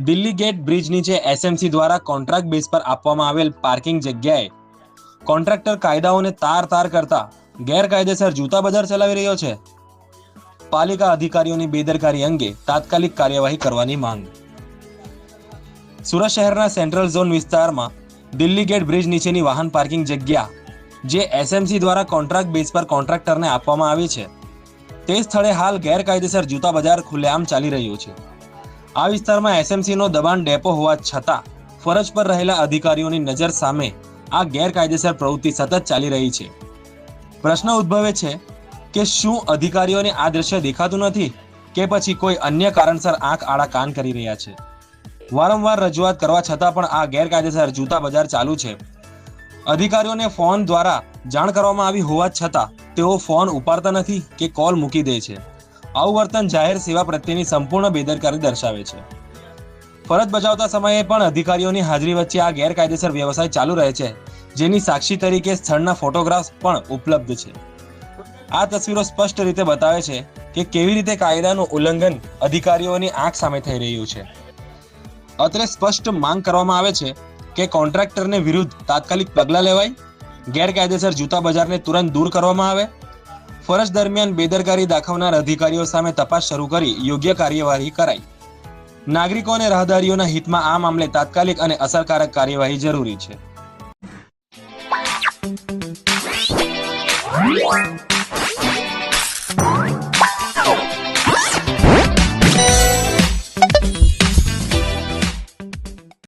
Delhi gate bridge નીચે SMC દ્વારા contract base પર આપવામાં આવેલ પાર્કિંગ જગ્યાએ કોન્ટ્રાક્ટર કાયદાઓને તાર તાર કરતા ગેરકાયદેસર જૂતા બજાર ચલાવી રહ્યો છે. પાલિકા અધિકારીઓની બેદરકારી અંગે તાત્કાલિક કાર્યવાહી કરવાની માંગ. સુરત શહેરના સેન્ટ્રલ ઝોન વિસ્તારમાં દિલ્હી ગેટ બ્રિજ નીચેની વાહન પાર્કિંગ જગ્યા જે એસએમસી દ્વારા કોન્ટ્રાક્ટ બેઝ પર કોન્ટ્રાક્ટરને આપવામાં આવી છે. તે સ્થળે હાલ ગેરકાયદેસર જૂતા બજાર ખુલ્લેઆમ ચાલી રહ્યું છે. આ વિસ્તારમાં એસએમસીનો દબાણ ડેપો હોવા છતાં ફરજ પર રહેલા અધિકારીઓની નજર સામે આ ગેરકાયદેસર પ્રવૃત્તિ સતત ચાલી રહી છે. પ્રશ્ન ઉદ્ભવે છે કે શું અધિકારીઓને આ દ્રશ્ય દેખાતું નથી કે પછી કોઈ અન્ય કારણસર આંખ આડા કાન કરી રહ્યા છે? વારંવાર રજૂઆત કરવા છતાં પણ આ ગેરકાયદેસર જૂતા બજાર ચાલુ છે. અધિકારીઓને ફોન દ્વારા જાણ કરવામાં આવી હોવા છતાં તેઓ ફોન ઉપાડતા નથી કે કોલ મૂકી દે છે. આવું વર્તન જાહેર સેવા પ્રત્યેની સંપૂર્ણ બેદરકારી દર્શાવે છે. ફરજ બજાવતા સમયે પણ અધિકારીઓની હાજરી વચ્ચે આ ગેરકાયદેસર વ્યવસાય ચાલુ રહે છે, જેની સાક્ષી તરીકે સ્થળના ફોટોગ્રાફ્સ પણ ઉપલબ્ધ છે. આ તસવીરો સ્પષ્ટ રીતે બતાવે છે કે કેવી રીતે કાયદાનું ઉલ્લંઘન અધિકારીઓની આંખ સામે થઈ રહ્યું છે. અત્રે સ્પષ્ટ માંગ કરવામાં આવે છે કે કોન્ટ્રાક્ટરને વિરુદ્ધ તાત્કાલિક પગલાં લેવાય, ગેરકાયદેસર જૂતા બજારને તુરંત દૂર કરવામાં આવે ફરજ દરમિયાન બેદરકારી દાખવનાર અધિકારીઓ સામે તપાસ શરૂ કરી યોગ્ય કાર્યવાહી કરાઈ. નાગરિકો અને રાહદારીઓના હિતમાં આ મામલે તાત્કાલિક અને અસરકારક કાર્યવાહી જરૂરી છે.